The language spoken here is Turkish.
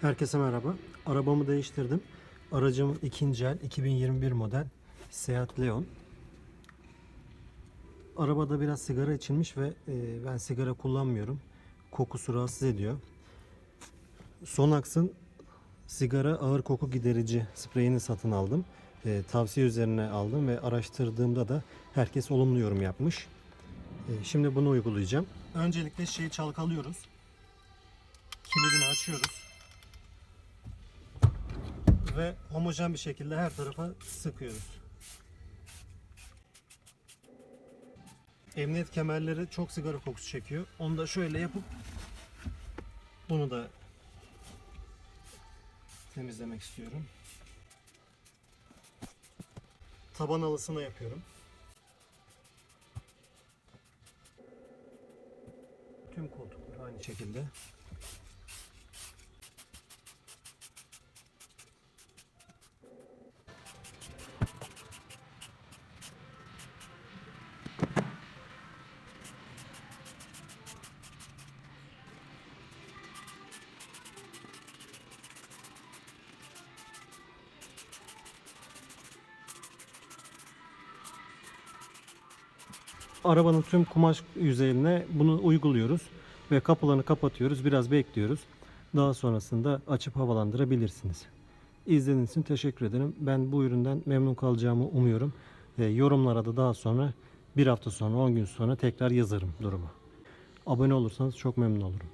Herkese merhaba. Arabamı değiştirdim. Aracım ikinci el 2021 model Seat Leon. Arabada biraz sigara içilmiş ve e, ben sigara kullanmıyorum. Kokusu rahatsız ediyor. Sonax'ın sigara ağır koku giderici spreyini satın aldım. E, tavsiye üzerine aldım ve araştırdığımda da herkes olumlu yorum yapmış. E, şimdi bunu uygulayacağım. Öncelikle şeyi çalkalıyoruz. Kilidini açıyoruz ve homojen bir şekilde her tarafa sıkıyoruz. Emniyet kemerleri çok sigara kokusu çekiyor. Onu da şöyle yapıp bunu da temizlemek istiyorum. Taban alısına yapıyorum. Tüm koltuklar aynı şekilde. Arabanın tüm kumaş yüzeyine bunu uyguluyoruz ve kapılarını kapatıyoruz. Biraz bekliyoruz. Daha sonrasında açıp havalandırabilirsiniz. İzlediğiniz için teşekkür ederim. Ben bu üründen memnun kalacağımı umuyorum. E, yorumlara da daha sonra bir hafta sonra 10 gün sonra tekrar yazarım durumu. Abone olursanız çok memnun olurum.